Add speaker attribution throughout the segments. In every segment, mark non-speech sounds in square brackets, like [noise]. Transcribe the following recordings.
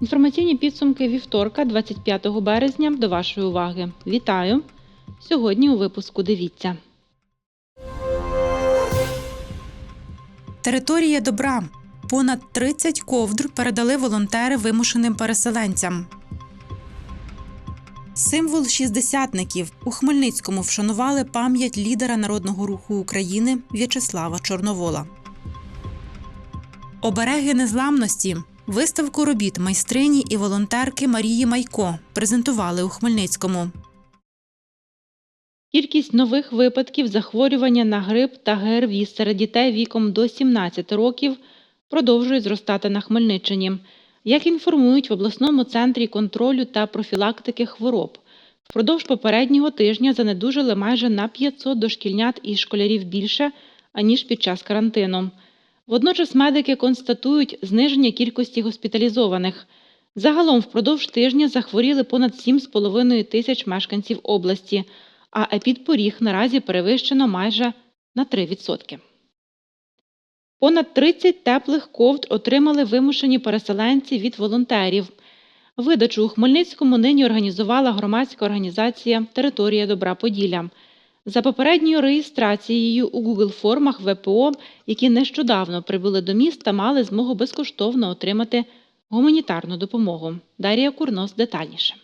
Speaker 1: Інформаційні підсумки вівторка, 25 березня. До вашої уваги. Вітаю! Сьогодні у випуску дивіться.
Speaker 2: Територія добра. Понад 30 ковдр передали волонтери вимушеним переселенцям. Символ шістдесятників у Хмельницькому вшанували пам'ять лідера народного руху України В'ячеслава Чорновола. Обереги незламності. Виставку робіт майстрині і волонтерки Марії Майко презентували у Хмельницькому.
Speaker 1: Кількість нових випадків захворювання на грип та ГРВІ серед дітей віком до 17 років продовжує зростати на Хмельниччині. Як інформують в обласному центрі контролю та профілактики хвороб, впродовж попереднього тижня занедужили майже на 500 дошкільнят і школярів більше, аніж під час карантину. Водночас медики констатують зниження кількості госпіталізованих. Загалом впродовж тижня захворіли понад 7,5 тисяч мешканців області, а епідпоріг наразі перевищено майже на 3%. Понад 30 теплих ковд отримали вимушені переселенці від волонтерів. Видачу у Хмельницькому нині організувала громадська організація Територія Добра Поділля. За попередньою реєстрацією у Google формах ВПО, які нещодавно прибули до міста, мали змогу безкоштовно отримати гуманітарну допомогу. Дар'я Курнос детальніше.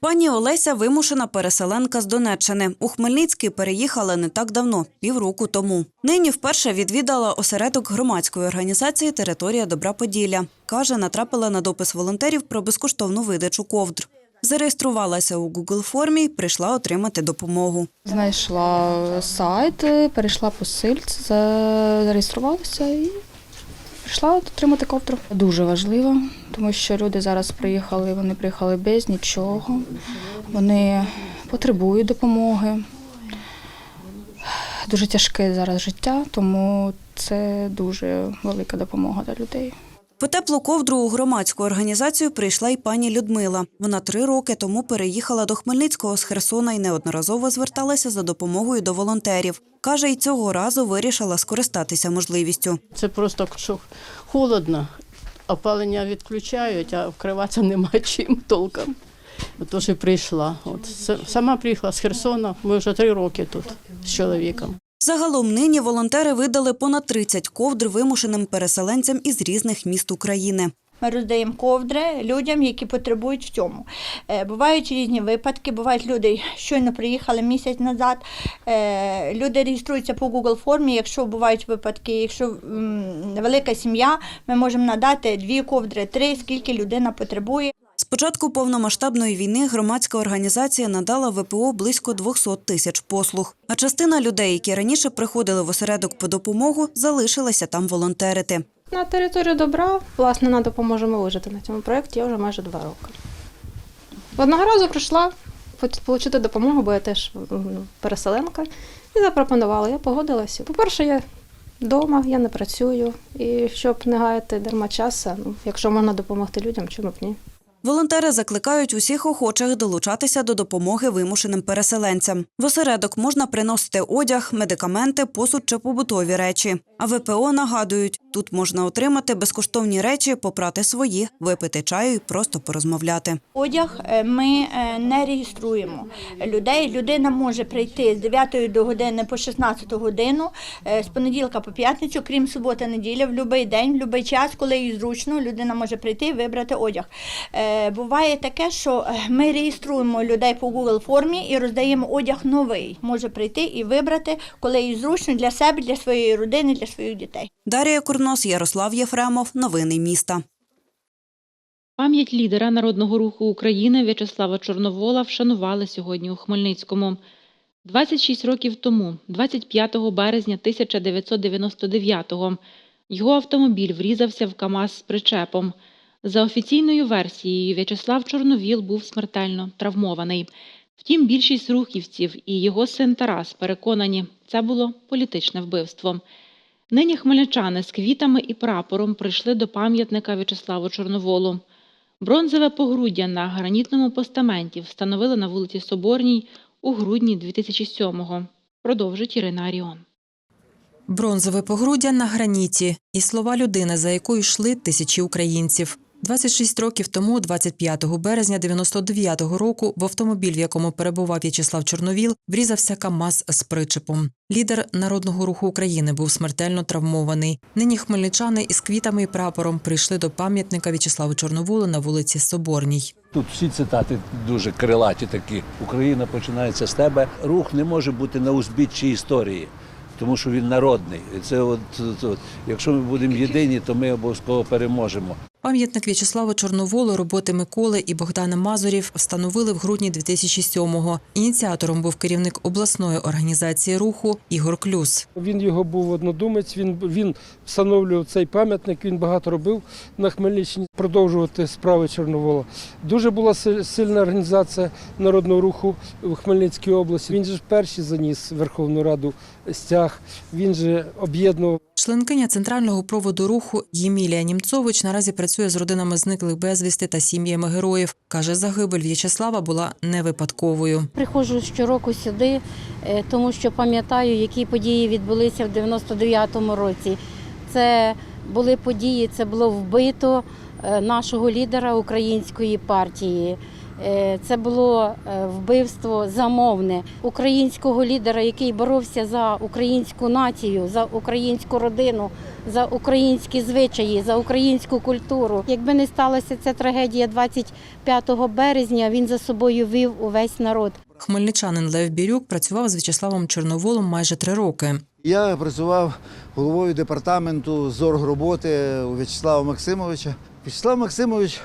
Speaker 3: Пані Олеся вимушена переселенка з Донеччини. У Хмельницький переїхала не так давно, півроку тому. Нині вперше відвідала осередок громадської організації Територія Добра Поділля. Каже, натрапила на допис волонтерів про безкоштовну видачу ковдр. Зареєструвалася у Google формі прийшла отримати допомогу.
Speaker 4: Знайшла сайт, перейшла по сильці, зареєструвалася і прийшла отримати ковдру. Дуже важливо, тому що люди зараз приїхали, вони приїхали без нічого, вони потребують допомоги. Дуже тяжке зараз життя, тому це дуже велика допомога для людей.
Speaker 3: По теплу ковдру у громадську організацію прийшла й пані Людмила. Вона три роки тому переїхала до Хмельницького з Херсона і неодноразово зверталася за допомогою до волонтерів. Каже, й цього разу вирішила скористатися можливістю.
Speaker 5: Це просто що холодно, опалення відключають, а вкриватися нема [laughs] чим толком. Тож і прийшла. От сама приїхала з Херсона. Ми вже три роки тут з чоловіком.
Speaker 3: Загалом нині волонтери видали понад 30 ковдр вимушеним переселенцям із різних міст України.
Speaker 6: Ми роздаємо ковдри людям, які потребують в цьому. Е, Бувають різні випадки. Бувають люди, щойно приїхали місяць назад. е, Люди реєструються по Google формі. Якщо бувають випадки, якщо велика сім'я, ми можемо надати дві ковдри, три, скільки людина потребує.
Speaker 3: З початку повномасштабної війни громадська організація надала ВПО близько 200 тисяч послуг. А частина людей, які раніше приходили в осередок по допомогу, залишилася там волонтерити.
Speaker 7: На територію добра, власне, на допоможемо вижити на цьому проєкті я вже майже два роки. Одного разу прийшла отримати допомогу, бо я теж ну, переселенка, і запропонувала. Я погодилася. По-перше, я вдома, я не працюю. І щоб не гаяти дарма часу, ну, якщо можна допомогти людям, чому б ні?
Speaker 3: Волонтери закликають усіх охочих долучатися до допомоги вимушеним переселенцям. В осередок можна приносити одяг, медикаменти, посуд чи побутові речі. А ВПО нагадують, тут можна отримати безкоштовні речі, попрати свої, випити чаю і просто порозмовляти.
Speaker 6: Одяг е, ми е, не реєструємо людей. Людина може прийти з 9 до години по 16 годину, е, з понеділка по п'ятницю, крім суботи, неділя, в будь-який день, в будь-який час, коли їй зручно, людина може прийти і вибрати одяг. Е, Буває таке, що е, ми реєструємо людей по Google формі і роздаємо одяг новий. Може прийти і вибрати, коли їй зручно для себе, для своєї родини, для своїх дітей.
Speaker 3: Дар'я Курнос, Ярослав Єфремов. Новини міста.
Speaker 1: Пам'ять лідера народного руху України В'ячеслава Чорновола вшанували сьогодні у Хмельницькому. 26 років тому, 25 березня 1999-го, його автомобіль врізався в КАМАЗ з причепом. За офіційною версією, В'ячеслав Чорновіл був смертельно травмований. Втім, більшість рухівців і його син Тарас переконані, це було політичне вбивство. Нині хмельничани з квітами і прапором прийшли до пам'ятника В'ячеславу Чорноволу. Бронзове погруддя на гранітному постаменті встановили на вулиці Соборній у грудні 2007-го. Продовжить Ірина Аріон.
Speaker 2: Бронзове погруддя на граніті і слова людини, за якою йшли тисячі українців. 26 років тому, 25 березня 99-го року, в автомобіль, в якому перебував В'ячеслав Чорновіл, врізався КАМАЗ з причепом. Лідер народного руху України був смертельно травмований. Нині хмельничани із квітами і прапором прийшли до пам'ятника В'ячеславу Чорноволу на вулиці Соборній.
Speaker 8: Тут всі цитати дуже крилаті такі. Україна починається з тебе. Рух не може бути на узбіччі історії, тому що він народний. Це от, от, от. якщо ми будемо єдині, то ми обов'язково переможемо.
Speaker 2: Пам'ятник В'ячеславу Чорноволу роботи Миколи і Богдана Мазурів встановили в грудні 2007-го. Ініціатором був керівник обласної організації руху Ігор Клюс.
Speaker 9: Він його був однодумець. Він він встановлював цей пам'ятник. Він багато робив на Хмельниччині. Продовжувати справи Чорновола. Дуже була сильна організація народного руху в Хмельницькій області. Він же перший заніс в Верховну Раду стяг. Він же об'єднував.
Speaker 2: Членкиня центрального проводу руху Ємілія Німцович наразі працює з родинами зниклих безвісти та сім'ями героїв. Каже, загибель В'ячеслава була не випадковою.
Speaker 10: Приходжу щороку сюди, е, тому що пам'ятаю, які події відбулися в 99-му році. Це були події, це було вбито е, нашого лідера української партії. Е, Це було е, вбивство замовне українського лідера, який боровся за українську націю, за українську родину, за українські звичаї, за українську культуру. Якби не сталася ця трагедія 25 березня, він за собою вів увесь народ.
Speaker 2: Хмельничанин Лев Бірюк працював з В'ячеславом Чорноволом майже три роки.
Speaker 11: Я працював головою департаменту зоргроботи у В'ячеслава Максимовича. В'ячеслав Максимович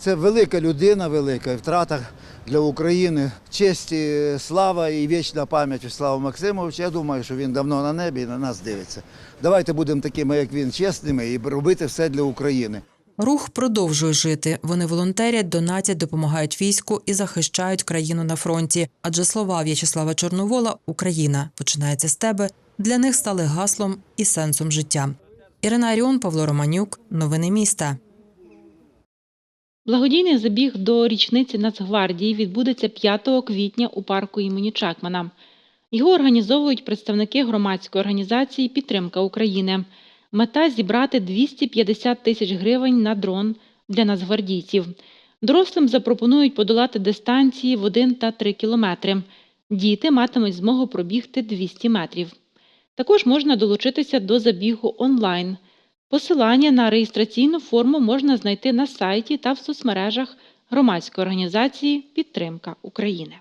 Speaker 11: це велика людина, велика втрата для України. Честь, і слава і вічна пам'ять В'ячеслава Максимовича. Я думаю, що він давно на небі і на нас дивиться. Давайте будемо такими, як він, чесними і робити все для України.
Speaker 2: Рух продовжує жити. Вони волонтерять, донатять, допомагають війську і захищають країну на фронті. Адже слова В'ячеслава Чорновола Україна починається з тебе для них стали гаслом і сенсом життя. Ірина Аріон, Павло Романюк. Новини міста.
Speaker 1: Благодійний забіг до річниці Нацгвардії відбудеться 5 квітня у парку імені Чекмана. Його організовують представники громадської організації Підтримка України. Мета зібрати 250 тисяч гривень на дрон для нацгвардійців. Дорослим запропонують подолати дистанції в 1 та 3 кілометри. Діти матимуть змогу пробігти 200 метрів. Також можна долучитися до забігу онлайн. Посилання на реєстраційну форму можна знайти на сайті та в соцмережах громадської організації Підтримка України.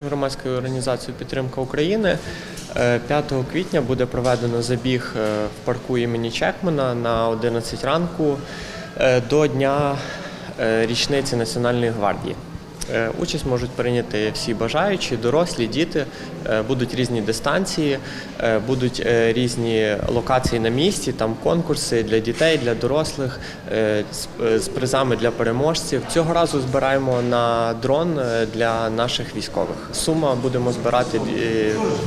Speaker 12: Громадською організацією Підтримка України е, 5 квітня буде проведено забіг е, в парку імені Чекмана на 11 ранку е, до Дня е, річниці Національної гвардії. Е, Участь можуть прийняти всі бажаючі, дорослі, діти. Е, Будуть різні дистанції, е, будуть різні локації на місці, там конкурси для дітей, для дорослих з- призами для переможців. Цього разу збираємо на дрон для наших військових. Сума будемо збирати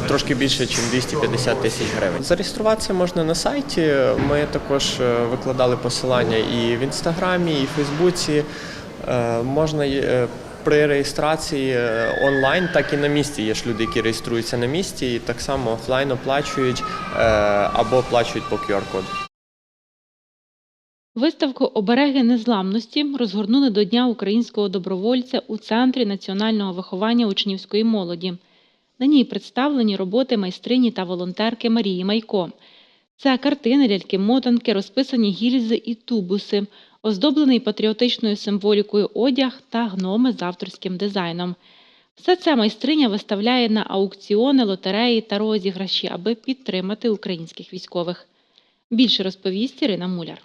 Speaker 12: трошки більше, ніж 250 тисяч гривень. Зареєструватися можна на сайті. Ми також викладали посилання і в інстаграмі, і в Фейсбуці. Можна при реєстрації е, онлайн, так і на місці. Є ж люди, які реєструються на місці і так само офлайн оплачують е, або оплачують по QR-коду.
Speaker 1: Виставку Обереги незламності розгорнули до Дня українського добровольця у Центрі національного виховання учнівської молоді. На ній представлені роботи майстрині та волонтерки Марії Майко. Це картини, ляльки-мотанки, розписані гільзи і тубуси, оздоблений патріотичною символікою одяг та гноми з авторським дизайном. Все це майстриня виставляє на аукціони, лотереї та розіграші, аби підтримати українських військових. Більше розповість Ірина Муляр.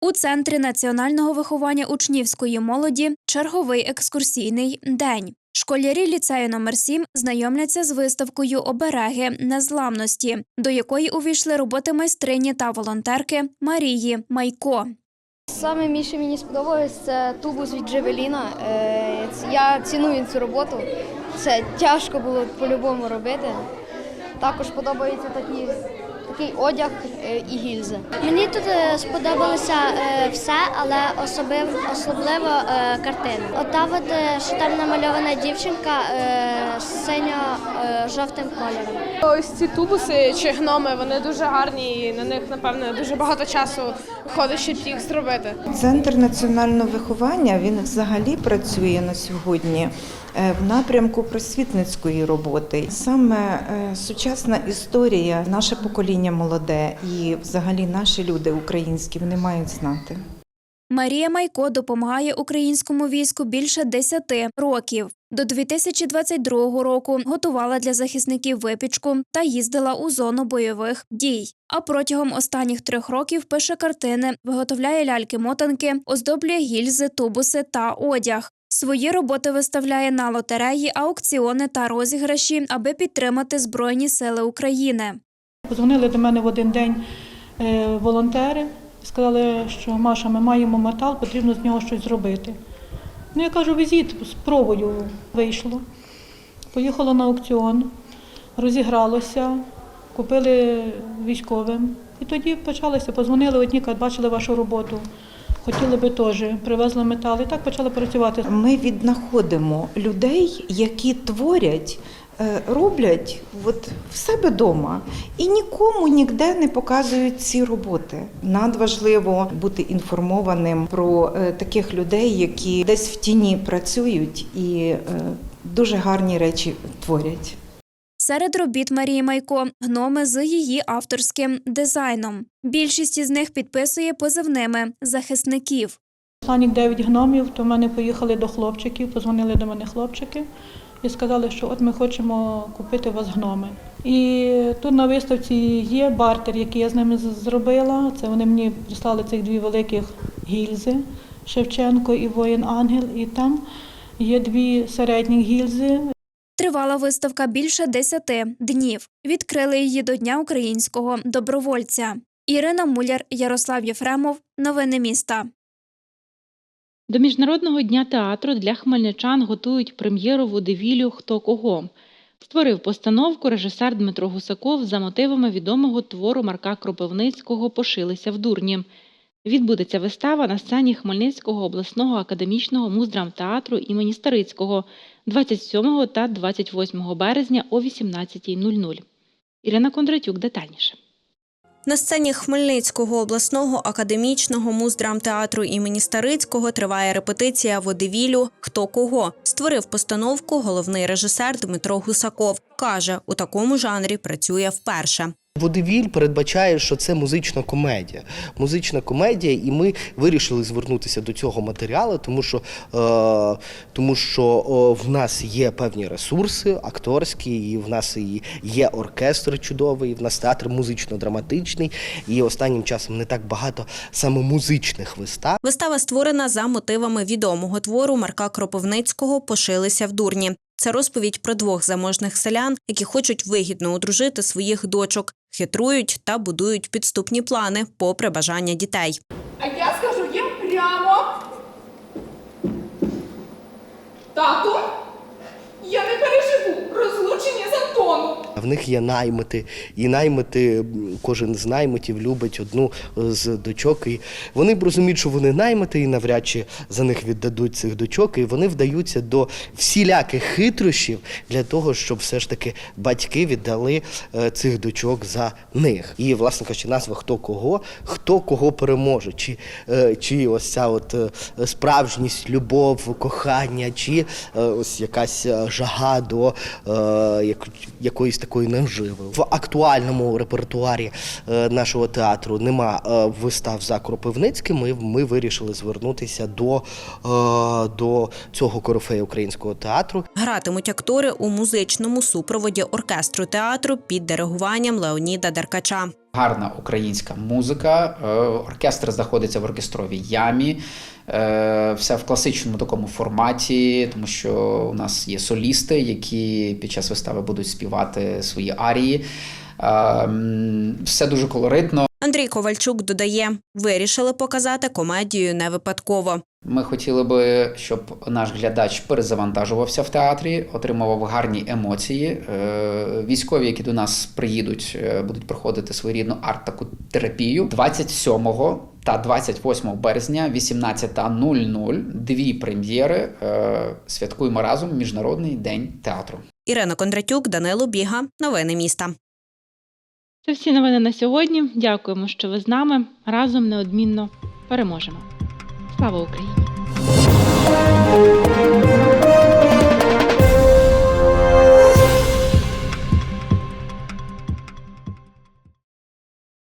Speaker 13: У центрі національного виховання учнівської молоді черговий екскурсійний день. Школярі ліцею номер 7 знайомляться з виставкою обереги незламності, до якої увійшли роботи майстрині та волонтерки Марії Майко.
Speaker 14: Саме більше мені сподобалось це тубус від Джевеліна. Е, Я ціную цю роботу. Це тяжко було по-любому робити. Також подобаються такі, такий одяг е, і гільзи.
Speaker 15: Мені тут е, сподобалося е, все, але особливо, особливо картини. Ота от що там намальована дівчинка е, синьо-жовтим кольором.
Speaker 7: Ось ці тубуси чи гноми, вони дуже гарні і на них, напевно, дуже багато часу входить, щоб їх зробити.
Speaker 16: Центр національного виховання він взагалі працює на сьогодні в напрямку просвітницької роботи. Саме е, сучасна історія, наше покоління молоде і взагалі наші люди українські вони мають знати.
Speaker 13: Марія Майко допомагає українському війську більше 10 років. До 2022 року готувала для захисників випічку та їздила у зону бойових дій. А протягом останніх трьох років пише картини, виготовляє ляльки-мотанки, оздоблює гільзи, тубуси та одяг. Свої роботи виставляє на лотереї, аукціони та розіграші, аби підтримати Збройні сили України.
Speaker 17: Позвонили до мене в один день е, волонтери, сказали, що Маша, ми маємо метал, потрібно з нього щось зробити. Ну, я кажу, візіть, спробую вийшло. Поїхала на аукціон, розігралося, купили військовим. І тоді почалося, позвонили одні, бачили вашу роботу. Хотіли би теж, привезли метал і так почали працювати.
Speaker 16: Ми віднаходимо людей, які творять, е, роблять от в себе вдома і нікому ніде не показують ці роботи. Надважливо бути інформованим про е, таких людей, які десь в тіні працюють і е, дуже гарні речі творять.
Speaker 13: Серед робіт Марії Майко гноми з її авторським дизайном. Більшість із них підписує позивними захисників.
Speaker 17: Останніх 9 гномів, то в мене поїхали до хлопчиків, позвонили до мене хлопчики і сказали, що от ми хочемо купити у вас гноми. І тут на виставці є бартер, який я з ними зробила. Це вони мені прислали цих дві великих гільзи Шевченко і воїн Ангел. І там є дві середні гільзи.
Speaker 13: Тривала виставка більше 10 днів. Відкрили її до Дня українського добровольця. Ірина Муляр, Ярослав Єфремов. Новини міста.
Speaker 1: До Міжнародного дня театру для хмельничан готують прем'єру водевілю Хто кого. Створив постановку режисер Дмитро Гусаков за мотивами відомого твору Марка Кропивницького Пошилися в дурні. Відбудеться вистава на сцені Хмельницького обласного академічного муздрамтеатру імені Старицького 27 та 28 березня о 18.00. Ірина Кондратюк детальніше.
Speaker 18: На сцені Хмельницького обласного академічного муздрамтеатру імені Старицького триває репетиція водевілю Хто кого створив постановку головний режисер Дмитро Гусаков. каже, у такому жанрі працює вперше.
Speaker 19: Водевіль передбачає, що це музична комедія. Музична комедія, і ми вирішили звернутися до цього матеріалу, тому що, е, тому що о, в нас є певні ресурси акторські, і в нас і є оркестр чудовий, і в нас театр музично-драматичний. І останнім часом не так багато саме музичних вистав.
Speaker 18: Вистава створена за мотивами відомого твору Марка Кропивницького Пошилися в дурні. Це розповідь про двох заможних селян, які хочуть вигідно одружити своїх дочок, хитрують та будують підступні плани попри бажання дітей.
Speaker 20: А я скажу їм прямо. Тату, я не переживу розлучення з Антоном.
Speaker 19: В них є наймити, і наймити, кожен з наймитів любить одну з дочок. І вони б розуміють, що вони наймити і навряд чи за них віддадуть цих дочок. І вони вдаються до всіляких хитрощів для того, щоб все ж таки батьки віддали е, цих дочок за них. І, власне кажучи, назва хто кого, хто кого переможе, чи, е, чи ось ця от е, справжність, любов, кохання, чи е, ось якась е, жага до е, як, такої наживи. В актуальному репертуарі е, нашого театру нема е, вистав за Кропивницьким. Ми, ми вирішили звернутися до, е, до цього корифею українського театру.
Speaker 18: Гратимуть актори у музичному супроводі оркестру театру під диригуванням Леоніда Деркача.
Speaker 21: Гарна українська музика. Е, Оркестр знаходиться в оркестровій ямі. Е, Все в класичному такому форматі, тому що у нас є солісти, які під час вистави будуть співати свої арії. Е, Все дуже колоритно.
Speaker 18: Андрій Ковальчук додає, вирішили показати комедію не випадково.
Speaker 21: Ми хотіли би, щоб наш глядач перезавантажувався в театрі, отримував гарні емоції. Е, Військові, які до нас приїдуть, е, будуть проходити своєрідну арт-таку терапію 27 та 28 березня, 18.00, дві прем'єри. Е, Святкуємо разом Міжнародний день театру.
Speaker 18: Ірина Кондратюк, Данило Біга. Новини міста.
Speaker 1: Це всі новини на сьогодні. Дякуємо, що ви з нами. Разом неодмінно переможемо. Слава Україні!